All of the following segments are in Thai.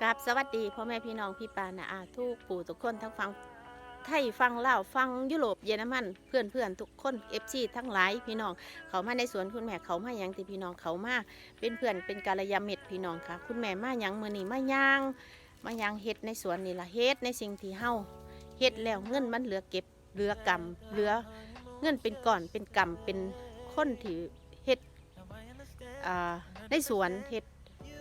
ครับสวัสดีพ่อแม่พี่น้องพี่ปานาอาทุกปู่ทุกคนทั้งฟังไทยฟังเล่าฟังยุโรปเยอรมันเพื่อนเพื่อนทุกคนเอฟซีทั้งหลายพี่น้องเขามาในสวนคุณแม่เขามาหยังที่พี่น้องเขามาเป็นเพื่อนเป็นกาลยาเม็ดพี่น้องค่ะ คุณแม่มาหยังมือนี่มาย่างมาย่างเฮ็ดในสวนนี่ละเฮ็ดในสิ่งที่เฮาเฮ็ดแล้วเงินมันเหลือเก็บเหลือกำเหลือเงินเป็นก่อนเป็นกำเป็นคนที่เฮ็ดในสวนเฮ็ด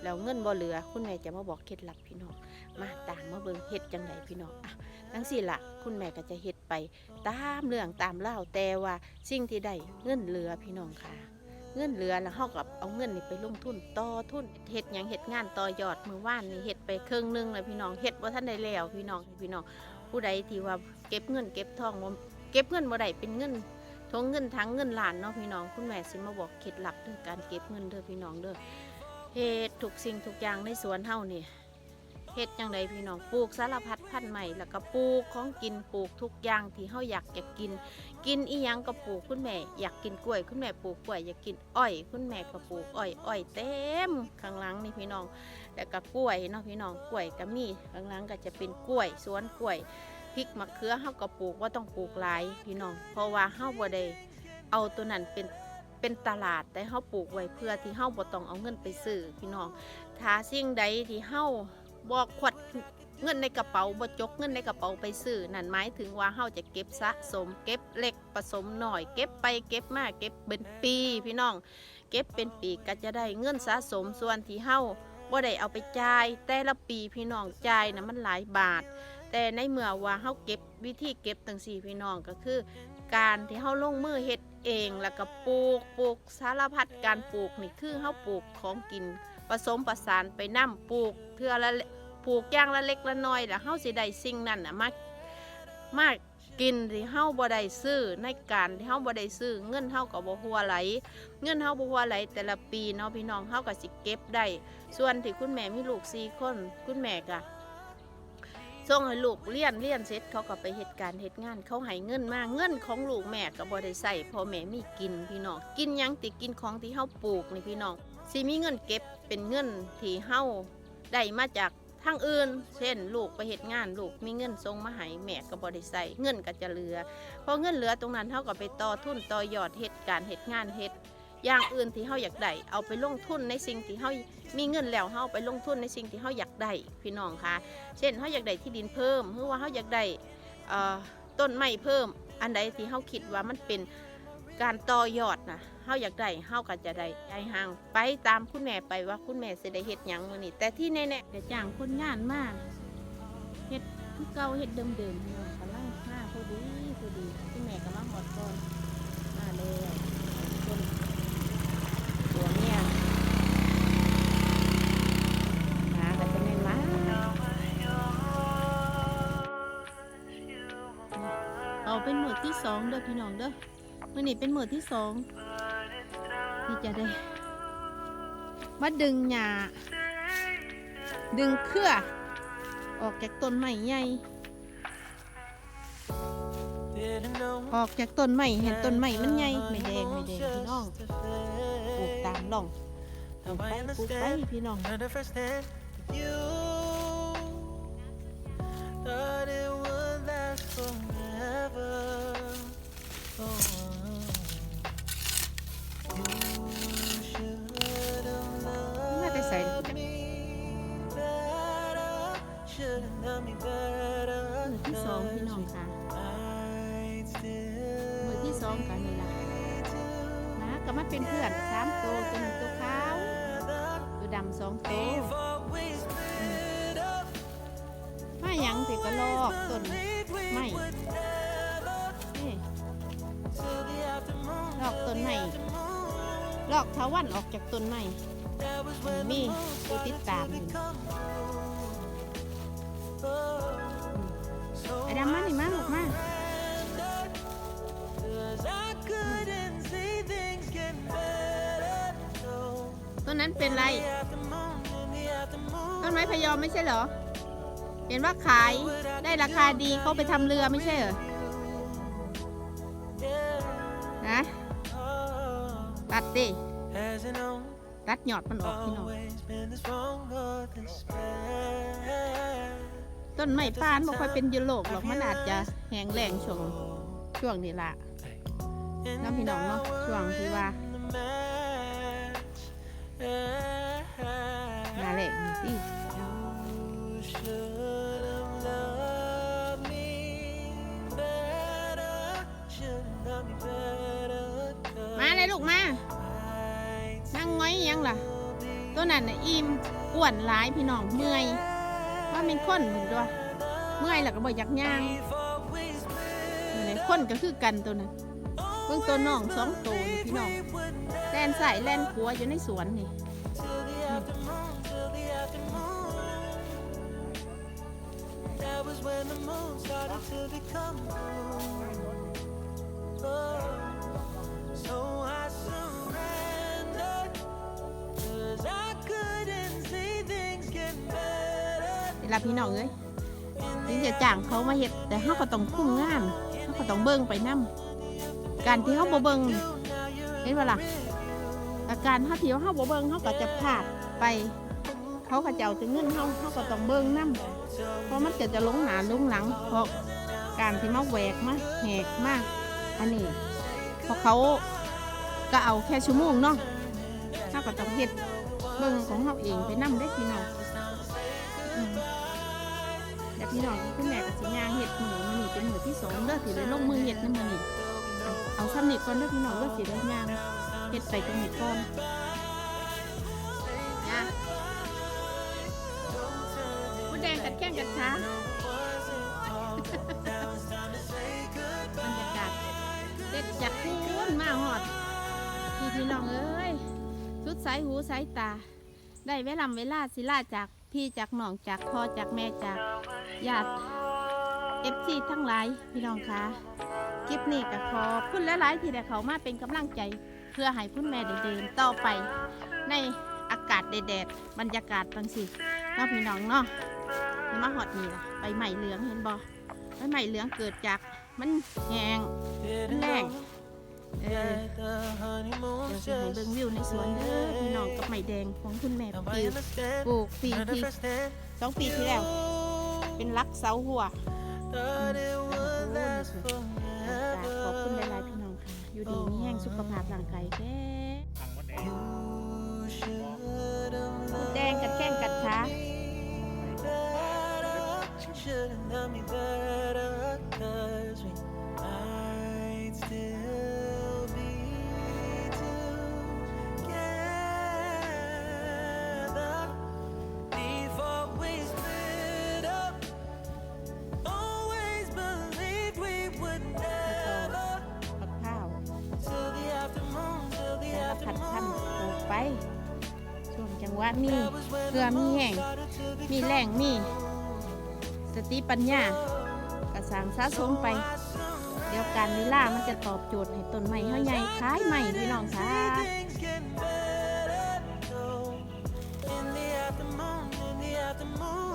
แล้วเงินบ่เหลือ คุณแม่จะมาบอกเคล็ดลับพี่น้องมาตามมาเบิ่งเฮ็ดจังไดพี่น้องอะทั้งสี่ละคุณแม่ก็จะเฮ็ดไป ตามเรื่องตามเล่าแต่ว่าสิ่งที่ได้เงินเหลือพี่น้องค่ะ เงินเหลือแล้วเฮากับเอาเงินนี่ไปลงทุนต่อทุนเฮ็ดหยังเฮ็ดงานต่อยอดมือว่านนี่เฮ็ดไปครึ่งหนึงเลยพี่น้องเฮ็ดบ่ทันได้แล้วพี่น้องพี่น้องผู้ใดที่ว่าเก็บเงินเก็บทองบ่เก็บเงินบ่ได้เป็นเงินทงเงินทั้งเงินล้านเนาะพี่น้องคุณแม่สิมาบอกเคล็ดลับเรื่องการเก็บเงินเด้อพี่น้องเด้อ เฮ็ดทุกสิ่งทุกอย่างในสวนเฮานี่เฮ็ดจังไดพี่น้องปลูกสารพัดพันธุ์ใหม่แล้วก็ปลูกของกินปลูกทุกอย่างที่เฮาอยากจะกิน กินอีหยังก็ปลูกคุณแม่ อยากกินกล้วย คุณแม่ปลูกกล้วยอยากกินอ้อยคุณแม่ก็ปลูกอ้อยอ้อยเต็มข้างหลังนี่พี่น้องแล้วก็กล้วยเนาะพี่น้องกล้วยก็มีข้างหลังก็จะเป็นกล้วยสวนกล้วยพริกมะเขือเฮาก็ปลูกว่าต้องปลูกหลายพี่น้องเพราะว่าเฮาบ่ได้เอาตัวนั้นเป็น เป็นตลาดแต่เฮาปลูกไว้เพื่อที่เฮาบ่ต้องเอาเงินไปซื้อพี่น้องถ้าสิ่งใดที่เฮาบ่ควัดเงินในกระเป๋าบ่จกเงินในกระเป๋าไปซื้อนั่นหมายถึงว่าเฮาจะเก็บสะสม เก็บเล็กผสมหน่อย เก็บไปเก็บมาเก็บเป็นปี พี่น้อง เก็บเป็นปีก็จะได้เงินสะสมส่วนที่เฮาบ่ได้เอาไปจ่ายแต่ละปีพี่น้องจ่ายนะมันหลายบาท แต่ในเมื่อว่าเฮาเก็บวิธีเก็บตั้งสี่พี่น้องก็คือ การที่เฮาลงมือเฮ็ด เองแล้วก็ปลูกปลูกสารพัดการปลูกนี่คือเฮาปลูกของกินผสมประสานไปนํปลูกเทื่อละปลูกอย่างละเล็กละน้อยแล้วเฮาสิได้สิ่งนั้นน่ะมามากินที่เฮาบ่ได้ซื้อในการที่เฮาบ่ได้ซื้อเงินเฮาก็บ่หัวไหล เงินเฮาบ่หัวไหลแต่ละปีเนาะพี่น้องเฮาก็สิเก็บได้ ส่วนที่คุณแม่มีลูก4คนคุณแม่ก็ ส่งให้ลูกเรียนเรียนเสร็จเขาก็ไปเหตุการณ์เหตุงาน เขาให้เงินมาเงินของลูกแม่ก็บ่ได้ใส่พอแม่มีกินพี่น้องกินยังติกินของที่เฮาปลูกนี่พี่น้องสิมีเงินเก็บเป็นเงินที่เฮาได้มาจากทางอื่น เช่น ลูกไปเหตุงาน ลูกมีเงินส่งมาให้แม่ก็บ่ได้ใส่เงินก็จะเหลือพอเงินเหลือตรงนั้นเฮาก็ไปต่อทุนต่อยอดเหตุการณ์เหตุงานเฮ็ด อย่างอื่นที่เฮาอยากได้เอาไปลงทุนในสิ่งที่เฮามีเงินแล้วเฮาไปลงทุนในสิ่งที่เฮาอยากได้พี่น้องค่ะเช่นเขาอยากได้ที่ดินเพิ่มหรือว่าเขาอยากได้ต้นไม้เพิ่ม อันใดที่เขาคิดว่ามันเป็นการต่อยอดนะเขาอยากได้เขาก็จะได้ย้ายห่างไปตามคุณแม่ไปว่าคุณแม่สิได้เฮ็ดหยังมื้อนี้แต่ที่แน่ๆเดี๋ยวจ้างคนงานมากเฮ็ดคือเก่าเฮ็ดเดิมๆเนาะกำลังมาพอดีพอดีคุณแม่ก็มาหอดก่อนมาเลยคน เอาเป็นหมวดที่สองเด้อพี่น้องเด้อมื่อนี้เป็นหมวดที่สองที่จะได้มาดึงหญ้าดึงเครือออกจากต้นไม้ใหญ่ออกจากต้นไม้เห็นต้นไม้มันใหญ่ไม่แดงไม่แดงพี่น้องปลูกตามร่องปลูกไปปลูกไปพี่น้อง มือที่สองพี่น้องค่ะมือที่สองกันนี่ล่ะนะก็มาเป็นเพื่อนสามตัวตัวหนึ่งตัวขาวตัวดำสองโตมาหยังสิก็ลอกต้นไม่ลอกต้นไม้ลอกเทวันออกจากต้นไม้มี the moon ผู้ติด started ตาม ต้นนั้นเป็นไร ต้นไม้พยอมไม่ใช่เหรอ เห็นว่าขายได้ราคาดีเขาไปทำเรือไม่ใช่เหรอนะตัดดิตัดหยอดมันออกพี่น้องต้นไม้ป้านบ่ค่อยเป็นยุโรปหรอกมันอาจจะแห้งแล้งช่วงช่วงนี้ละน้ำพี่น้องเนาะช่วงที่ว่า มาเลยลูกมา นั่งง้อยยังล่ะ ตัวนั้นน่ะอิ่มอ้วนหลายพี่น้องเมื่อย ว่าเป็นคนเหมือนด้วยเมื่อยแล้วก็บ่อยากย่างนี่คนก็คือกันตัวนั้นเพิ่งตัวน้องสองตัวนี่พี่น้องแล่นใส่แล่นขัวอยู่ในสวนนี่ That was when the moon started to become blue. Oh, so I surrendered. Cause I couldn't see things getting better. เวลาพี่น้องเอ้ยถึงจะจ้างเขามาเฮ็ดแต่เขาก็ต้องคุ้มงานเขาก็ต้องเบิ่งไปนํการที่เขาบ่เบิ่งนี่เห็นว่าล่ะแต่การเขาที่เขาบ่เบิ่งเขาก็จะพลาดไป เขาก็จะเอาแต่เงินเขาเขาก็ต้องเบิ่งนํ เพราะมันก็จะลงหนาลงหลัง เพราะการที่มาแหวกมาแหกมาก อันนี้เพราะเขาก็เอาแค่ชั่วโมงเนาะเขาก็ต้องเฮ็ดเบิ่งของเขาเองไปนํได้พี่น้องอืมแต่พี่น้องคุณแม่กับสิยางเห็ดหมูมันนี่เป็นหมูที่สองเด้อสิได้ลงมือเห็ดนั่นมันนี่เอาเอาซ้ำนี่ก่อนเด้อพี่น้องเด้อสิได้ยางเห็ดไปตรงนี้ก่อน กัดแข้งกัดขาบรรยากาศเด็ดจากคูนมาหอดพี่พี่น้องเอ้ยสุดสายหูสายตา ได้เวลาเวลาสิลาจากพี่จากน้องจากพ่อจากแม่จากญาติเอฟซีทั้งหลายพี่น้องคะคลิปนี้ก็ขอบคุณหลายๆที่ได้เขามาเป็นกำลังใจ เพื่อให้คุณแม่ได้เดินต่อไปในอากาศแดดบรรยากาศบางสิเนาะพี่น้องเนาะ มาหอดนี่ล่ะใบใหม่เหลืองเห็นบ่ใบใหม่เหลืองเกิดจากมันแห้ง Didn't Lang. know เออเดี๋ยวจะให้เบิ่งวิวในสวนเด้อพี่น้องกับไม้แดงของคุณแม่ป I ลูก understand ปลูกปีที่สองปีที่แล้ว เป็นรักเสาหัวขอบคุณหลายๆพี่น้องค่ะ อยู่ดีมีแห้งสุขภาพร่างกายแข็ should've known me better, cause we might still be together before we split up. Always believed we would never กับข้าว till the afternoon, till the แต่ละผัดพัน afternoon. กไป ช่วงจังหวะมี That was when เพื่อ the มี moon แห้ง started to มี become แรงมีส ติปัญญากระสางสะสมไป เดี๋ยวการวิล่ามันจะตอบโจทย์ให้ต้นใหม้เฮาใหญ่คล้ายใหม่พี่น้องค่ะ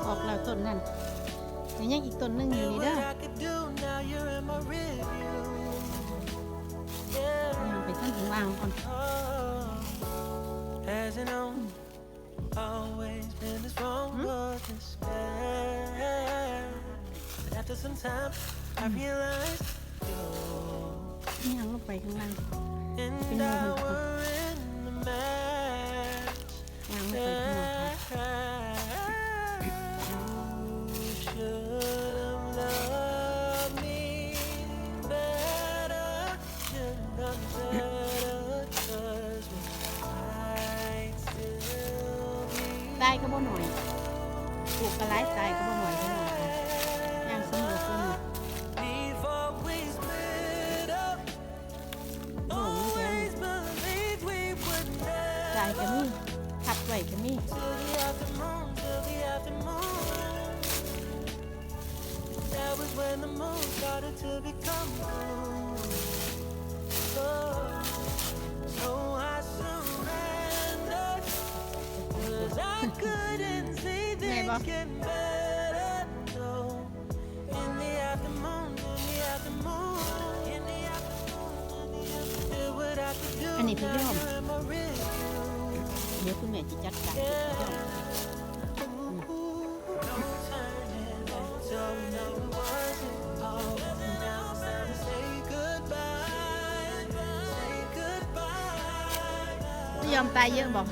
ออกแล้วต้นนั่นยังยังอีกต้นนึงอยู่นี่เด้อไปท่านถึงวางก่อน But after some time, I realized you ยังลงไปข้างล่าง and Been I able to- were in the match. ยังลงไปข้างล่างค่ะ You should moon started to become blue. Oh, so I surrendered. Cause I couldn't see things Neighbor. getting better. No. In the afternoon, in the afternoon, in the afternoon, in the afternoon. Did what I could do. I need to now get home. you're in my rear view. เดี๋ยวคุณแม่จะจัดการเก็บเกี่ยว No turning, no อมตายเยอะบอก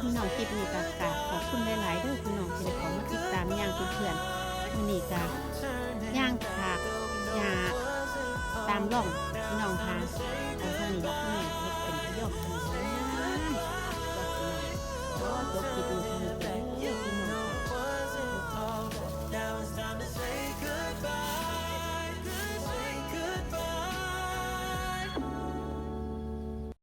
พี่น้องคิปนี้ก็กราบขอบคุณหลายๆด้วยคุณน้องที่ขอมาติดตามย่างเพื่อนมันอนี้ก็ย่างผักยาตามร่องพี่น้องค่ะเอาเท่านี้บอกแม่เฮ็เป็นประโยชน์ทางสังคมขอบคุณหยๆขจบคลิปนี้เท่านี้